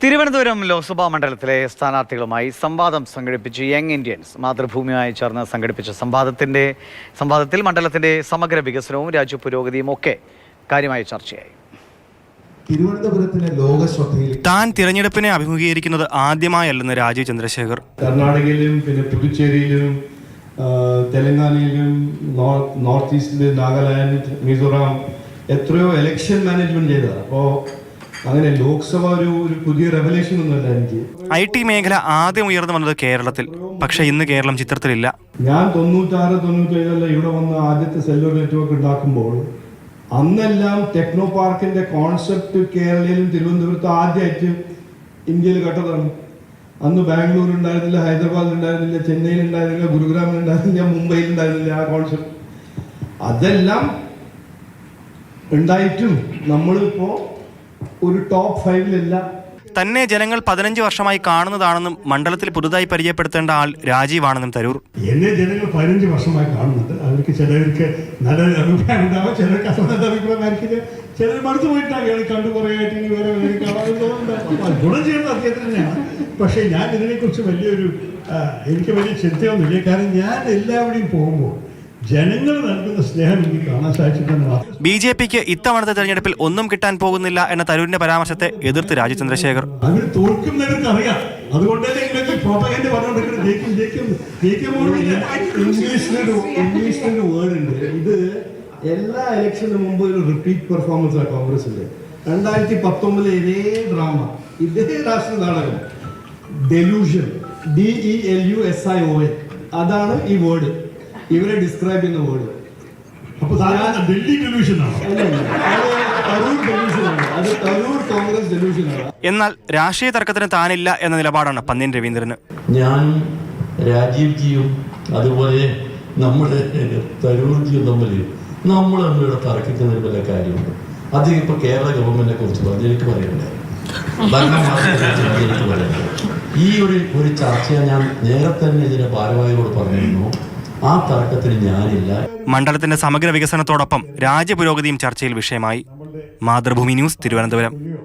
തിരുവനന്തപുരം ലോക്സഭാ മണ്ഡലത്തിലെ സ്ഥാനാർത്ഥികളുമായി സംവാദം സംഘടിപ്പിച്ച് യങ് ഇന്ത്യൻസ് മാതൃഭൂമിയുമായി ചേർന്ന് സംഘടിപ്പിച്ച സംവാദത്തിന്റെ സംവാദത്തിൽ മണ്ഡലത്തിന്റെ സമഗ്ര വികസനവും രാജ്യ പുരോഗതിയും ഒക്കെ കാര്യമായി ചർച്ചയായി. തിരുവനന്തപുരത്തിന്റെ ലോക ശ്രദ്ധയിൽ താൻ തിരഞ്ഞെടുപ്പിനെ അഭിമുഖീകരിക്കുന്നത് ആദ്യമായല്ലെന്ന് രാജീവ് ചന്ദ്രശേഖർ. കർണാടകയിലും പിന്നെ പുതുച്ചേരിയിലും തെലങ്കാനയിലും നോർത്ത് ഈസ്റ്റിൽ നാഗാലാൻഡ് മിസോറാം എത്രയോ എലക്ഷൻ മാനേജ്മെന്റ് ചെയ്തതാണ് അപ്പോൾ അങ്ങനെ ലോക്സഭ ഒരു ഒരു പുതിയ റെവലേഷൻ ഒന്നുമല്ല എനിക്ക്. ഐ ടി മേഖല ആദ്യം ഉയർന്നു വന്നത് കേരളത്തിൽ. പക്ഷെ ഇന്ന് കേരളം ചിത്രത്തിലില്ല. ഞാൻ തൊണ്ണൂറ്റാറ് തൊണ്ണൂറ്റേഴിലെല്ലാം ഇവിടെ വന്ന ആദ്യത്തെ സെല്ലുലർ നെറ്റ്വർക്ക് ഉണ്ടാക്കുമ്പോൾ അന്നെല്ലാം ടെക്നോ പാർക്കിന്റെ കോൺസെപ്റ്റ് കേരളയിലും തിരുവനന്തപുരത്തും ആദ്യമായിട്ട് ഇന്ത്യയിൽ കണ്ടതാണ്. അന്ന് ബാംഗ്ലൂർ ഉണ്ടായിരുന്നില്ല ഹൈദരാബാദിൽ ഉണ്ടായിരുന്നില്ല ചെന്നൈയിൽ ഉണ്ടായിരുന്നില്ല ഗുരുഗ്രാമിൽ ഉണ്ടായിരുന്നില്ല മുംബൈയിൽ ഉണ്ടായിരുന്നില്ല ആ കോൺസെപ്റ്റ് അതെല്ലാം ഉണ്ടായിട്ടും നമ്മളിപ്പോ ഒരു ടോപ്പ് ഫൈവിലല്ല തന്നെ ജനങ്ങൾ പതിനഞ്ച് വർഷമായി കാണുന്നതാണെന്നും മണ്ഡലത്തിൽ പുതുതായി പരിചയപ്പെടുത്തേണ്ട ആൾ രാജീവാണെന്നും തരൂർ. എന്നെ ജനങ്ങൾ പതിനഞ്ച് വർഷമായി കാണുന്നുണ്ട്. അവർക്ക് ചിലർക്ക് നല്ല അഭിപ്രായം ഉണ്ടാവും. ചിലർക്ക് അഭിപ്രായം അഭിപ്രായമായിരിക്കില്ല ചിലർ മടുത്തു പോയിട്ടാണ് ഇയാൾ കണ്ടു കുറേ ആയിട്ട് ഇനി വേറെ വേറെ കാണാമെന്ന് അപ്പോൾ ഗുണം ചെയ്യുന്നത് അദ്ദേഹത്തിന് തന്നെയാണ്. പക്ഷേ ഞാൻ ഇതിനെക്കുറിച്ച് വലിയൊരു എനിക്ക് വലിയ ചിന്തയൊന്നുമില്ല. കാരണം ഞാൻ എല്ലാവരുടെയും പോകുമ്പോൾ ജനങ്ങൾ നൽകുന്ന സ്നേഹം എനിക്ക് കാണാൻ സാധിച്ചിട്ടുണ്ട് ബി ജെ പിക്ക് ഇത്തവണത്തെ തെരഞ്ഞെടുപ്പിൽ ഒന്നും കിട്ടാൻ പോകുന്നില്ല എന്ന തരൂരിന്റെ പരാമർശത്തെ എതിർത്ത് രാജു ചന്ദ്രശേഖർ അവർ തോൽക്കുന്നവർക്ക് അറിയാം. അതുകൊണ്ടല്ലേ ഇവർക്ക് പ്രോപ്പഗൻഡ് പറഞ്ഞുകൊണ്ടിരിക്കുന്നത് ജയിക്കും ജയിക്കും. പോകുന്നില്ല. ഇംഗ്ലീഷിലൊരു ഇംഗ്ലീഷിലൊരു വേർഡ് ഉണ്ട്. ഇത് എല്ലാ ഇലക്ഷനും മുമ്പ് ഒരു റിപ്പീറ്റ് പെർഫോമൻസ് ആണ് കോൺഗ്രസിന്റെ രണ്ടായിരത്തി പത്തൊമ്പതിലെ ഇതേ ഡ്രാമ ഇതേ രാഷ്ട്രീയ നാടകം delusion D E L U S I O A അതാണ് ഈ വേർഡ് ഇവരെ ഡിസ്ക്രൈബ് ചെയ്യുന്ന വേർഡ് അപ്പൊ സാധാരണ ഡൽഹി ടെലിവിഷൻ ആണ്. തരൂർ ഡെലൂഷൻ ആണ്. അത് തരൂർ കോൺഗ്രസ് ഡെലൂഷൻ എന്നാൽ രാഷ്ട്രീയ തർക്കത്തിന് താനില്ല എന്ന നിലപാടാണ് പന്ന്യൻ രവീന്ദ്രന്. ഞാനും രാജീവ്ജിയും അതുപോലെ നമ്മുടെ തരൂർജിയും തമ്മിൽ നമ്മൾ തമ്മിലൂടെ തർക്കിക്കുന്നതിൽ വല്ല കാര്യമുണ്ട്. അത് ഇപ്പൊ കേരള ഗവൺമെന്റിനെ കുറിച്ച് പറഞ്ഞു എനിക്ക് പറയണ്ടേ? ഈ ഒരു ഒരു ചർച്ച ഞാൻ നേരത്തെ തന്നെ ഇതിന്റെ ഭാരവാഹികളോട് പറഞ്ഞിരുന്നു. ആ തർക്കത്തിന് ഞാനില്ല. മണ്ഡലത്തിന്റെ സമഗ്ര വികസനത്തോടൊപ്പം രാജ്യപുരോഗതിയും ചർച്ചയിൽ വിഷയമായി. മാതൃഭൂമി ന്യൂസ് തിരുവനന്തപുരം.